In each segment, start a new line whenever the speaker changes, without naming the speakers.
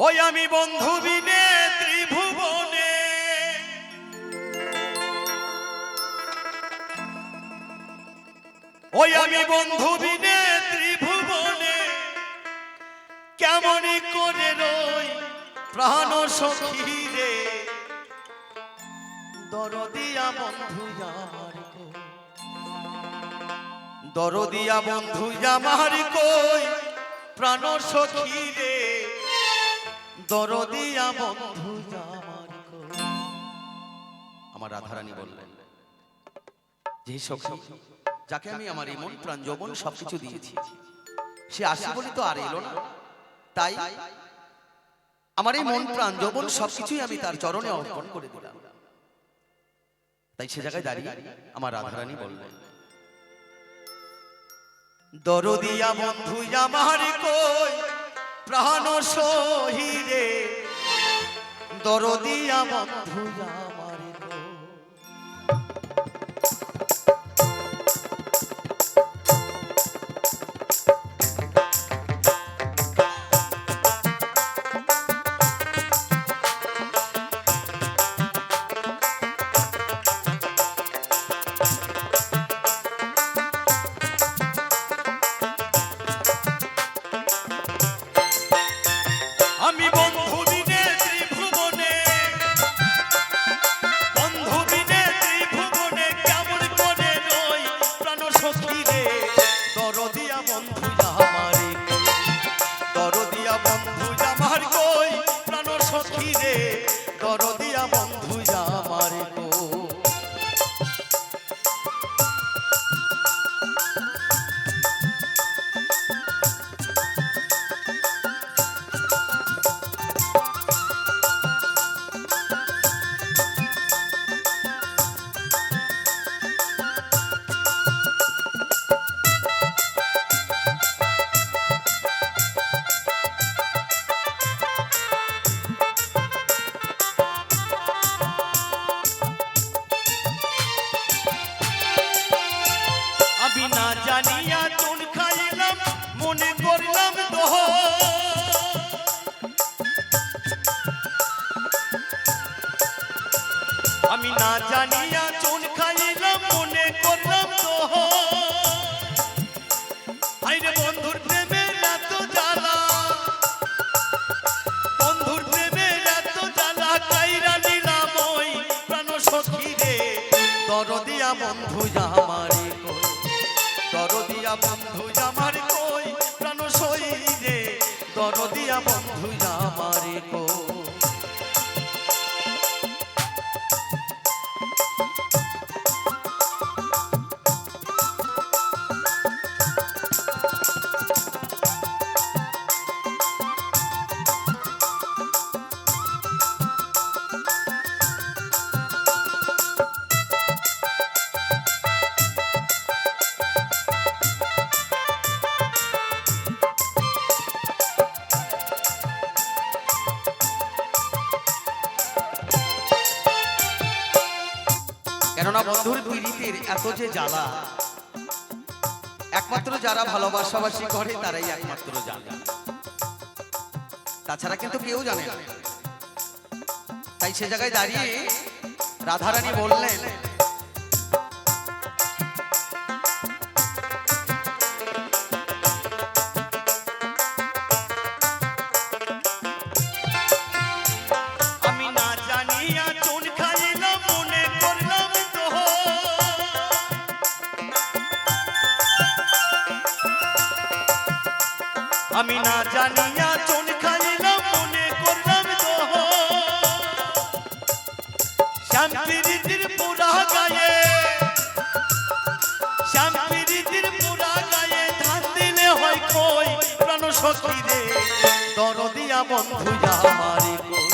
ওই আমি বন্ধু বিনে ত্রিভুবনে। ওই আমি বন্ধু বিনে ত্রিভুবনে। কেমন করে রই প্রাণ সখী রে। দরদিয়া বন্ধু আমার। দরদিয়া বন্ধু আমার কই? প্রাণ সখী রে। দরদিয়া বন্ধু আমার রাধারানী বললেন, যে সখী, যাকে আমি আমার এই মন প্রাণ যৌবন সবকিছু দিয়েছি, সে আসি বলি তো আর এলো না। তাই আমার এই মন প্রাণ যৌবন সবকিছুই আমি তার চরণে অর্পণ করে দিলাম। তাই সে জায়গায় দাঁড়িয়ে আমার রাধারানী বললেন, দরদিয়া বন্ধু আমার কই প্রাণ সহিরে। দরদিয়া বন্ধু বন্ধু আমারে দরদিয়া বন্ধু না জানিয়া চুন খাইলাম মনে করলাম দোহ আইরে বন্ধুর প্রেমে এত জ্বালা, বন্ধুর প্রেমে এত জ্বালা, কাইরা নিলাম ওই প্রাণ সখী রে। দরদিয়া বন্ধু কই দরদিয়া বন্ধু আমার কেননা বন্ধুর পীড়িতের এত যে জ্বালা, একমাত্র যারা ভালোবাসাবাসি করে, তারাই একমাত্র জানে। তাছাড়া কিন্তু কেউ জানে না। তাই সে জায়গায় দাঁড়িয়ে রাধারানী বললেন আমি না জানিয়া চুন খাইলাম, মনে করলাম তো শ্যাম প্রীতির পুরা গায়ে শ্যাম প্রীতির পুরা গায়ে ধান দিলে হয় কই প্রাণ সখী রে। দরদিয়া বন্ধু আমারে কই,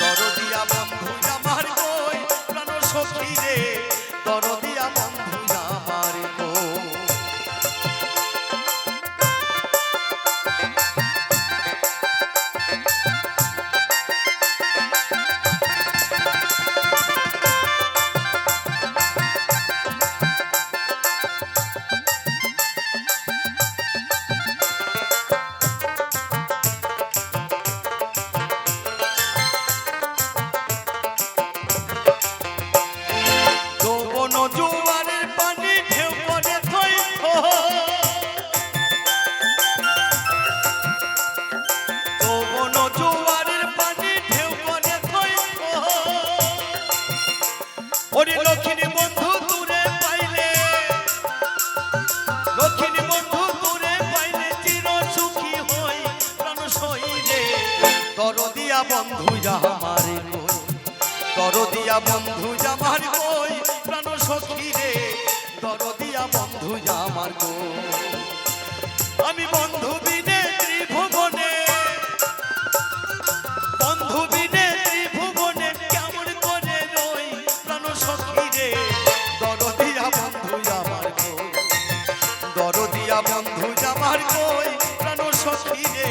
দরদিয়া বন্ধু আমার কই, প্রাণ সখী রে। দরদিয়া বন্ধু যামারে কই? দরদিয়া বন্ধু জামার কই? প্রাণ সখী রে, দরদিয়া বন্ধু জামার কই? আমি বন্ধু বিনে ত্রিভুবনে, বন্ধু বিনে ত্রিভুবনে কেমন করে রই? প্রাণ সখী রে, দরদিয়া বন্ধু আমার কই? দরদিয়া বন্ধু আমার কই? প্রাণ সখী রে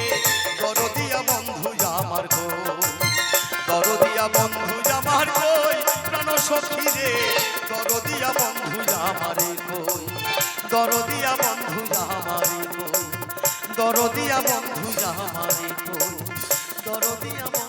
দরদিয়া বন্ধু কই দরদিয়া বন্ধু কই দরদিয়া